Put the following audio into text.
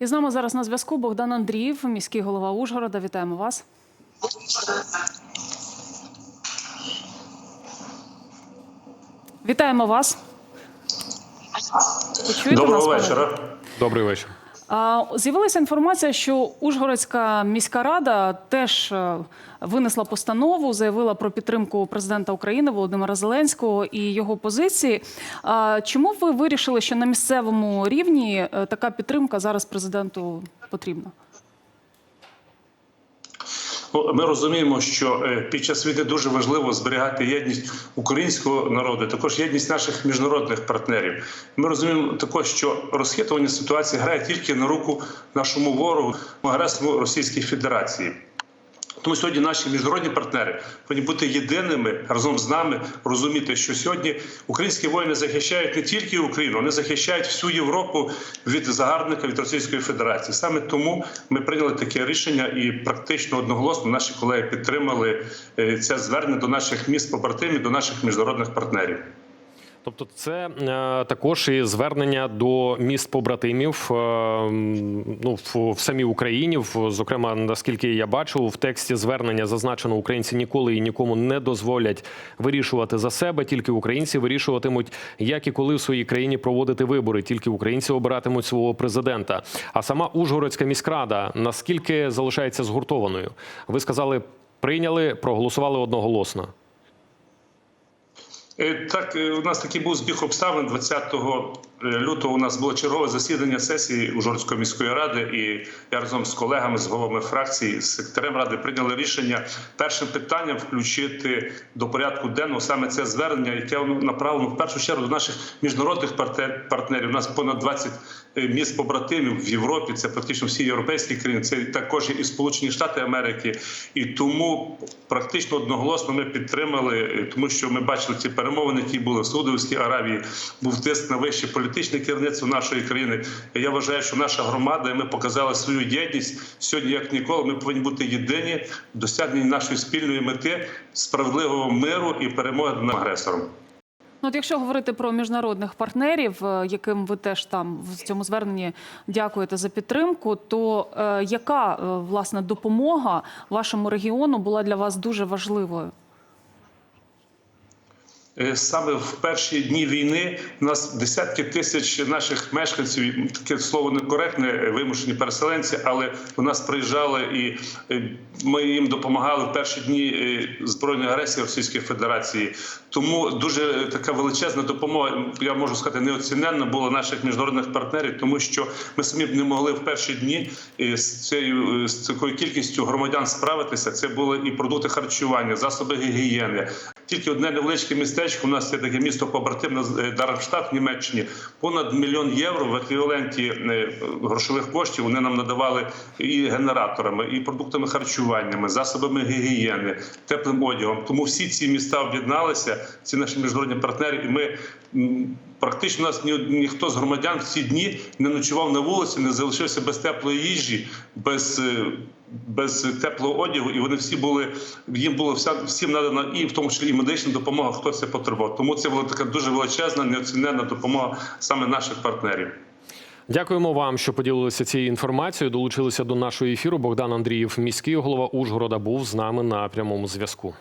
І з нами зараз на зв'язку Богдан Андріїв, міський голова Ужгорода. Вітаємо вас. Вітаємо вас. Доброго пане? вечора. Добрий вечір. З'явилася інформація, що Ужгородська міська рада теж е, винесла постанову, заявила про підтримку президента України Володимира Зеленського і його позиції. Чому ви вирішили, що на місцевому рівні е, така підтримка зараз президенту потрібна? Ми розуміємо, що е, під час війни дуже важливо зберігати єдність українського народу, також єдність наших міжнародних партнерів. Ми розуміємо також, що розхитування ситуації грає тільки на руку нашому ворогу, агресору Російській Федерації. Тому сьогодні наші міжнародні партнери повинні бути єдиними разом з нами, розуміти, що сьогодні українські воїни захищають не тільки Україну, вони захищають всю Європу від загарбника від Російської Федерації. Саме тому ми прийняли таке рішення, і практично одноголосно наші колеги підтримали е, це звернення до наших міст побратимів, до наших міжнародних партнерів. Тобто, це е, також і звернення до міст побратимів е, ну, в, самій Україні. В, зокрема, наскільки я бачу, в тексті звернення зазначено, українці ніколи і нікому не дозволять вирішувати за себе. Тільки українці вирішуватимуть, як і коли в своїй країні проводити вибори. Тільки українці обиратимуть свого президента. А сама Ужгородська міськрада наскільки залишається згуртованою? Ви сказали, прийняли, проголосували одноголосно. Е, Так, е, у нас такий був збіг обставин. 20 лютого у нас було чергове засідання сесії Ужгородської міської ради, і я разом з колегами, з головами фракцій, з секретарем ради прийняли рішення першим питанням включити до порядку денного саме це звернення, яке направлено в першу чергу до наших міжнародних партнерів. У нас понад 20 міст побратимів в Європі. Це практично всі європейські країни. Це також і Сполучені Штати Америки. І тому практично одноголосно ми підтримали, е, тому що ми бачили ці перемовини, які були в Саудовській Аравії. Був тиск на вищі вище політичне керівництво нашої країни. Я вважаю, що наша громада, і ми показали свою єдність сьогодні, як ніколи. Ми повинні бути єдині в досягненні нашої спільної мети справедливого миру і перемоги над агресором. Ну, От якщо говорити про міжнародних партнерів, е, яким ви теж там в цьому зверненні дякуєте за підтримку, то е, яка е, власне допомога вашому регіону була для вас дуже важливою? Е, Саме в перші дні війни у нас десятки тисяч наших мешканців, таке слово некоректне, е, вимушені переселенці, але до нас приїжджали і е, ми їм допомагали в перші дні збройної агресії Російської Федерації. Тому дуже така величезна допомога, я можу сказати, неоціненна була наших міжнародних партнерів, тому що ми самі б не могли в перші дні з цією з такою кількістю громадян справитися. Це були і продукти харчування, засоби гігієни. Тільки одне невеличке містечко. У нас є таке місто побратимне е, Дармштадт в Німеччині. Понад мільйон євро в еквіваленті е, грошових коштів вони нам надавали і генераторами, і продуктами харчуваннями, засобами гігієни, теплим одягом. Тому всі ці міста об'єдналися, ці наші міжнародні партнери, і ми практично нас ні, ніхто з громадян в ці дні не ночував на вулиці, не залишився без теплої їжі, без. е, без теплого одягу, і вони всі були їм було вся всім надана і в тому числі і медична допомога, хто це потребував. Тому це була така дуже величезна, неоціненна допомога саме наших партнерів. Дякуємо вам, що поділилися цією інформацією. Долучилися до нашого ефіру. Богдан Андрієв, міський голова Ужгорода, був з нами на прямому зв'язку.